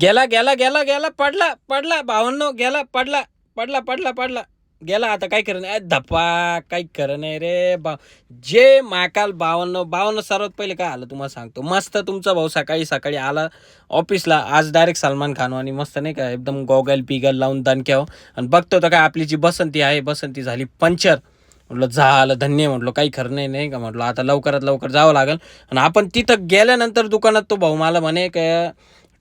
गेला गेला गेला गेला पडला पडला भावांनो गेला पडला पडला पडला पडला. गेला आता काय खरं नाही धप्पा काही खरं नाही रे बा जे माकाल बावन्न बावन्न सर्वात पहिले काय आलं तुम्हाला सांगतो. मस्त तुमचा भाऊ सकाळी सकाळी आला ऑफिसला. आज डायरेक्ट सलमान खान आणि मस्त नाही का एकदम गॉगल पिगल लावून दणक्याव आणि बघतो तर काय आपली जी बसंती आहे बसंती झाली पंचर. म्हटलं झालं धन्य म्हटलं काही खरं नाही नाही का म्हटलं. आता लवकरात लवकर जावं लागेल. आणि आपण तिथं गेल्यानंतर दुकानात तो भाऊ मला म्हणे काय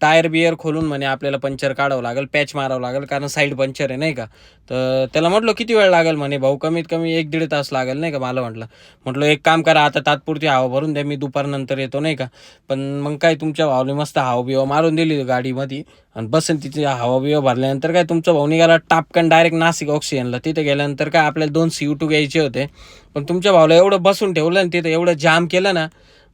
टायर बियर खोलून म्हणे आपल्याला पंचर काढावं लागेल पॅच मारावं लागेल कारण साईड पंचर आहे नाही का? तर त्याला म्हटलं किती वेळ लागेल? म्हणे भाऊ कमीत कमी एक दीड तास लागेल नाही का? मला म्हटलं. म्हटलं एक काम करा आता तात्पुरती हवा भरून द्या मी दुपारनंतर येतो नाही का? पण मग काय तुमच्या भाऊने मस्त हवा बिवा मारून दिली गाडीमध्ये आणि बसंतीची हवा बिवा भरल्यानंतर काय तुमचा भाऊ निघाला टापकन डायरेक्ट नाशिक ऑक्सिजनला. तिथे गेल्यानंतर काय आपल्याला दोन सी टू घ्यायचे होते. पण तुमच्या भाऊला एवढं बसून ठेवलं आणि तिथं एवढं जाम केलं ना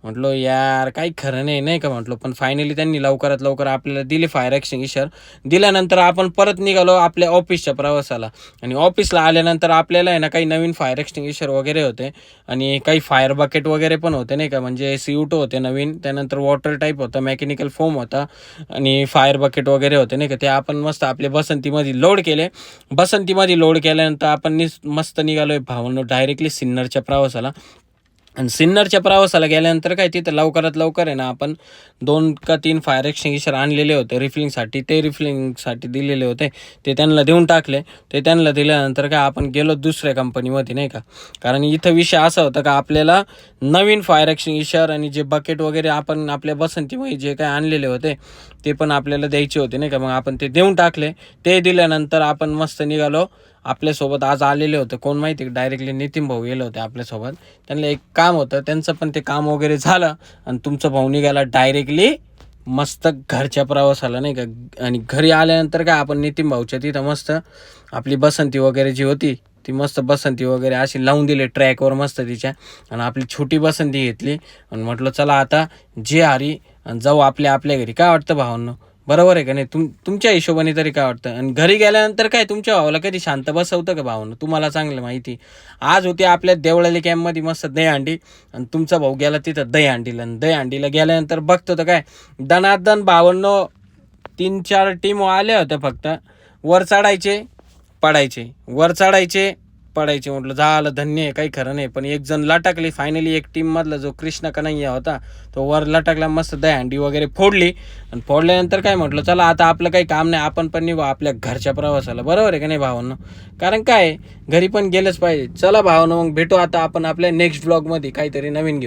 म्हटलो यार काही खरं नाही नाही का? म्हटलो पण फायनली त्यांनी लवकरात लवकर आपल्याला दिली फायर एक्सटिंग्विशर दिल्यानंतर आपण परत निघालो आपल्या ऑफिसच्या प्रवासाला. आणि ऑफिसला आल्यानंतर आपल्याला आहे ना काही नवीन फायर एक्सटिंग्विशर वगैरे होते. आणि काही फायर बकेट वगैरे पण होते नाही का? म्हणजे सीयूटो होते नवीन त्यानंतर वॉटर टाईप होता मेकॅनिकल फोम होता. आणि फायर बकेट वगैरे होते नाही का? ते आपण मस्त आपले बसंतीमध्ये लोड केले. बसंतीमध्ये लोड केल्यानंतर आपण मस्त मस्त आहे भावनो डायरेक्टली सिन्नरच्या प्रवासाला. आणि सिन्नरच्या प्रवासाला गेल्यानंतर काय तिथं लवकरात लवकर आहे ना आपण दोन का तीन फायर एक्सटिंग्विशर आणलेले होते रिफिलिंगसाठी ते रिफिलिंगसाठी दिलेले होते. ते त्यांना देऊन टाकले. ते त्यांना दिल्यानंतर काय आपण गेलो दुसऱ्या कंपनीमध्ये नाही का? कारण इथं विषय असा होता का आपल्याला नवीन फायर एक्सटिंग्विशर आणि जे बकेट वगैरे आपण आपल्या बसंतीमध्ये जे काय आणलेले होते ते पण आपल्याला द्यायचे होते नाही का? मग आपण ते देऊन टाकले. ते दिल्यानंतर आपण मस्त निघालो. आपल्यासोबत आज आलेले होते. कोण माहिती डायरेक्टली नितीन भाऊ गेले होते आपल्यासोबत. त्यांना एक काम होतं त्यांचं पण ते काम वगैरे झालं आणि तुमचा भाऊ निघाला डायरेक्टली मस्त घरच्या प्रवासाला नाही का? आणि घरी आल्यानंतर काय आपण नितीन भाऊच्या तिथं मस्त आपली बसंती वगैरे जी होती ती मस्त बसंती वगैरे अशी लावून दिली ट्रॅकवर मस्त तिच्या. आणि आपली छोटी बसंती घेतली आणि म्हटलं चला आता जे हरी आणि जाऊ आपल्या आपल्या घरी. काय वाटतं भावांना? बरोबर आहे का नाही? तुम तुमच्या हिशोबाने तरी काय वाटतं? आणि घरी गेल्यानंतर काय तुमच्या भावाला कधी शांत बसवतं का भावानं तुम्हाला चांगलं माहिती. आज होती आपल्या देवळाली कॅम्पमध्ये मस्त दहीहंडी आणि तुमचा भाऊ गेला तिथं दहीहंडीला आणि दहीहंडीला गेल्यानंतर बघतो तर काय दनादन भावांनो तीन चार टीम आल्या होत्या फक्त. वर चढायचे पडायचे. वर चढायचे पडायचे म्हटलं झालं धन्य आहे काही खरं नाही. पण एक जण लटकली फायनली एक टीम मधला जो कृष्ण कन्हैया होता तो वर लटकला मस्त दहंडी वगैरे फोडली. आणि फोडल्यानंतर काय म्हटलं चला आता आपलं काही काम नाही आपण पण निघू आपल्या घरच्या प्रवासाला. बरोबर आहे का नाही भावांना? कारण काय आहे, घरी पण गेलंच पाहिजे. चला भावानं मग भेटू आता आपण आपल्या नेक्स्ट ब्लॉगमध्ये काहीतरी नवीन घेऊ